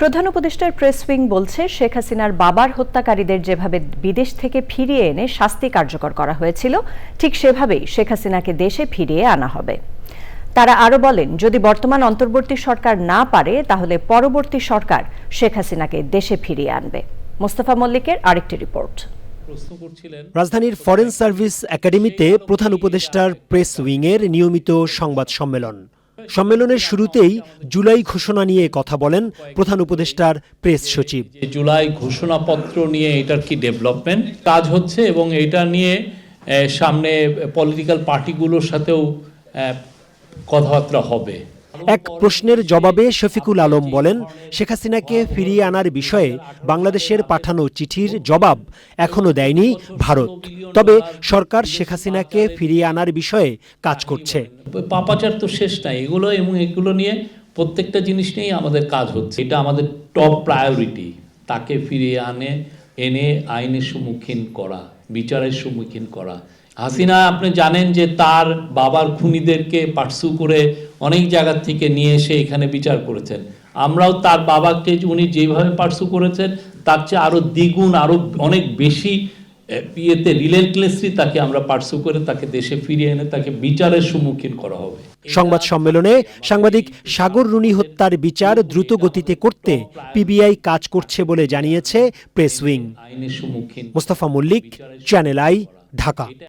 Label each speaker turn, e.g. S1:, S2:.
S1: প্রধান উপদেষ্টার press wing বলছে শেখ হাসিনার বাবার হত্যাকারীদের যেভাবে বিদেশ থেকে ফিরিয়ে এনে শাস্তি কার্যকর করা হয়েছিল ঠিক সেভাবেই শেখ হাসিনাকে দেশে ফিরিয়ে আনা হবে। তারা আরও বলেন যদি বর্তমান অন্তর্বর্তী সরকার না পারে তাহলে পরবর্তী সরকার শেখ হাসিনাকে দেশে ফিরিয়ে আনবে। মোস্তফা মল্লিকের আরেকটি রিপোর্ট।
S2: রাজধানীর ফরেন সার্ভিস একাডেমিতে প্রধান উপদেষ্টার প্রেস উইংয়ের নিয়মিত সংবাদ সম্মেলন। সম্মেলনের শুরুতেই জুলাই ঘোষণা নিয়ে কথা বলেন প্রধান উপদেষ্টার প্রেস সচিব।
S3: জুলাই ঘোষণাপত্র নিয়ে এটার কি ডেভেলপমেন্ট? কাজ হচ্ছে এবং এটা নিয়ে সামনে পলিটিক্যাল পার্টিগুলোর সাথেও কথাবার্তা হবে।
S2: এক প্রশ্নের জবাবে শফিকুল আলম বলেন, শেখ হাসিনাকে ফিরিয়ে আনার বিষয়ে বাংলাদেশের পাঠানো চিঠির জবাব এখনও দেয়নি ভারত। তবে সরকার শেখ হাসিনাকে ফিরিয়ে আনার বিষয়ে কাজ করছে।
S3: পাপাচার তো শেষ নাই, এগুলো এবং এগুলো নিয়ে প্রত্যেকটা জিনিস নিয়েই আমাদের কাজ হচ্ছে। এটা আমাদের টপ প্রায়োরিটি তাকে ফিরিয়ে আনে, এনে আইনের সম্মুখীন করা, বিচারের সম্মুখীন করা। হাসিনা আপনি জানেন যে তার বাবার খুনিদেরকে পার্সু করে অনেক জায়গা থেকে নিয়ে এসে এখানে বিচার করেছেন। আমরাও তার বাবাকে উনি যেভাবে পার্সু করেছেন তার চেয়ে আরও দ্বিগুণ আরও অনেক বেশি ইয়েতে রিলেন্টলেসলি তাকে আমরা পার্সু করে তাকে দেশে ফিরিয়ে এনে তাকে বিচারের সম্মুখীন করা হবে।
S2: সংবাদ সম্মেলনে সাংবাদিক সাগর রুনি হত্যার বিচার দ্রুত গতিতে করতে পিবিআই কাজ করছে বলে জানিয়েছে press wing. Mostafa Mallik channel I Dhaka.